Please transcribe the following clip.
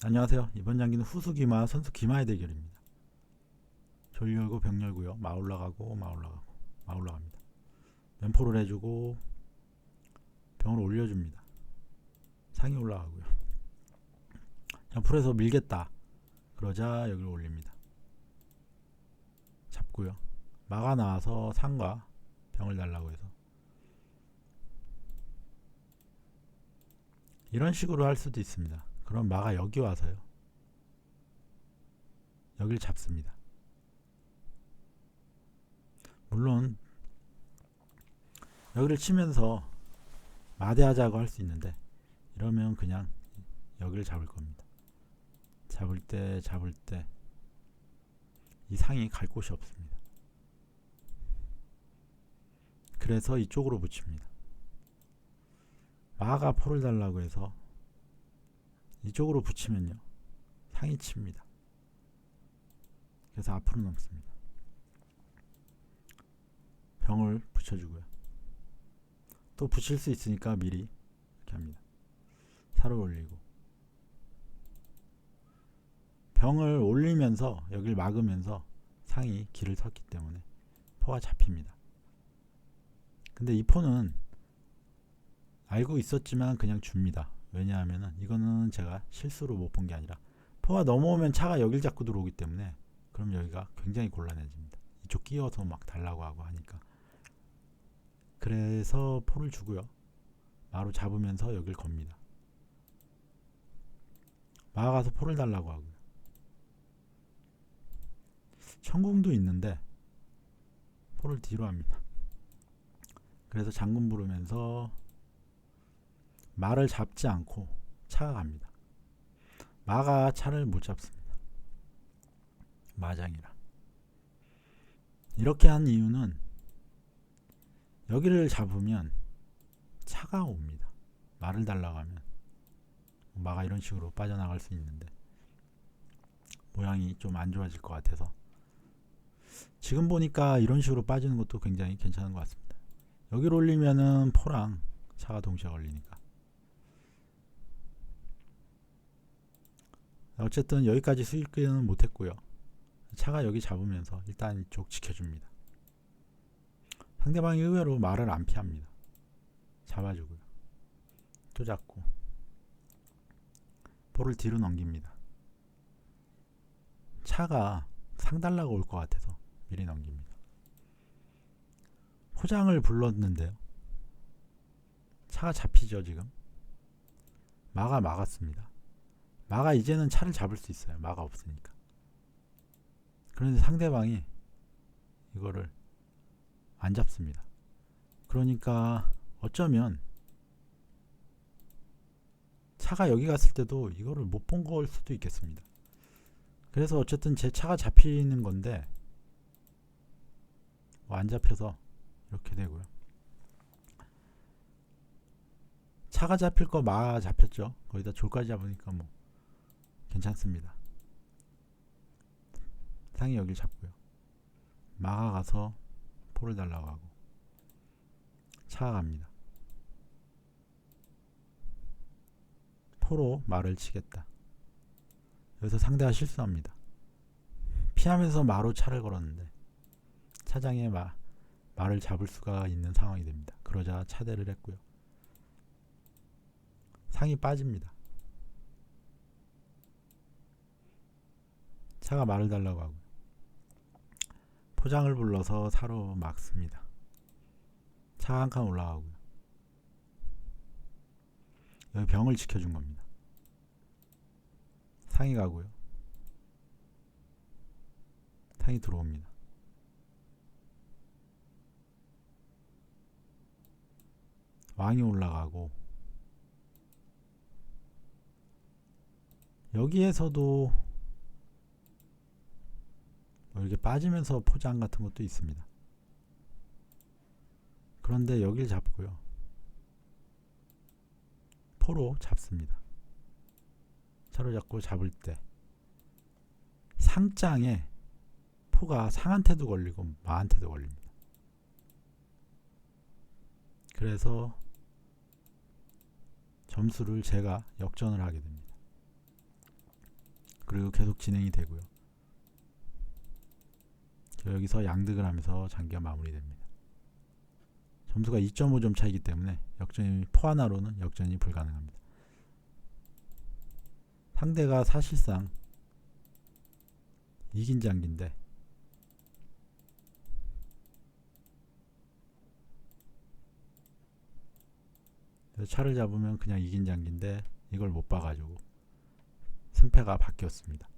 안녕하세요. 이번 장기는 후수 기마 선수 기마의 대결입니다. 졸 열고 병 열고요. 마 올라가고 마 올라가고 마 올라갑니다. 면포를 해주고 병을 올려줍니다. 상이 올라가고요. 자, 풀에서 밀겠다. 그러자 여기를 올립니다. 잡고요. 마가 나와서 상과 병을 달라고 해서 이런 식으로 할 수도 있습니다. 그럼 마가 여기 와서요. 여기를 잡습니다. 물론 여기를 치면서 마대하자고 할 수 있는데 이러면 그냥 여기를 잡을 겁니다. 잡을 때 잡을 때 이 상이 갈 곳이 없습니다. 그래서 이쪽으로 붙입니다. 마가 포를 달라고 해서 이쪽으로 붙이면요 상이 칩니다. 그래서 앞으로 넘습니다. 병을 붙여주고요. 또 붙일 수 있으니까 미리 이렇게 합니다. 살을 올리고 병을 올리면서 여기를 막으면서 상이 길을 섰기 때문에 포가 잡힙니다. 근데 이 포는 알고 있었지만 그냥 줍니다. 왜냐하면은 이거는 제가 실수로 못 본 게 아니라 포가 넘어오면 차가 여길 잡고 들어오기 때문에 그럼 여기가 굉장히 곤란해집니다. 이쪽 끼워서 막 달라고 하고 하니까 그래서 포를 주고요. 마로 잡으면서 여길 겁니다. 마가 가서 포를 달라고 하고요. 천궁도 있는데 포를 뒤로 합니다. 그래서 장군 부르면서 말을 잡지 않고 차가 갑니다. 마가 차를 못 잡습니다. 마장이라. 이렇게 한 이유는 여기를 잡으면 차가 옵니다. 말을 달라고 하면 마가 이런 식으로 빠져나갈 수 있는데 모양이 좀 안 좋아질 것 같아서 지금 보니까 이런 식으로 빠지는 것도 굉장히 괜찮은 것 같습니다. 여기를 올리면은 포랑 차가 동시에 걸리니까 어쨌든 여기까지 수익은 못했고요. 차가 여기 잡으면서 일단 이쪽 지켜줍니다. 상대방이 의외로 말을 안 피합니다. 잡아주고요. 또 잡고 볼을 뒤로 넘깁니다. 차가 상달라고 올 것 같아서 미리 넘깁니다. 포장을 불렀는데요. 차가 잡히죠 지금. 마가 막았습니다. 마가 이제는 차를 잡을 수 있어요. 마가 없으니까. 그런데 상대방이 이거를 안 잡습니다. 그러니까 어쩌면 차가 여기 갔을 때도 이거를 못 본 걸 수도 있겠습니다. 그래서 어쨌든 제 차가 잡히는 건데 뭐 안 잡혀서 이렇게 되고요. 차가 잡힐 거 마 잡혔죠. 거기다 졸까지 잡으니까 뭐 괜찮습니다. 상이 여길 잡고요. 마가 가서 포를 달라고 하고 차가 갑니다. 포로 말을 치겠다. 여기서 상대가 실수합니다. 피하면서 마로 차를 걸었는데 차장의 마, 말을 잡을 수가 있는 상황이 됩니다. 그러자 차대를 했고요. 상이 빠집니다. 차가 말을 달라고 하고 포장을 불러서 사로 막습니다. 차 한 칸 올라가고요. 여기 병을 지켜준 겁니다. 상이 가고요. 상이 들어옵니다. 왕이 올라가고 여기에서도 뭐 이렇게 빠지면서 포장 같은 것도 있습니다. 그런데 여길 잡고요. 포로 잡습니다. 차로 잡고 잡을 때 상장에 포가 상한테도 걸리고 마한테도 걸립니다. 그래서 점수를 제가 역전을 하게 됩니다. 그리고 계속 진행이 되고요. 저 여기서 양득을 하면서 장기가 마무리됩니다. 점수가 2.5점 차이기 때문에 역전이 포 하나로는 역전이 불가능합니다. 상대가 사실상 이긴 장기인데 차를 잡으면 그냥 이긴 장기인데 이걸 못 봐가지고 승패가 바뀌었습니다.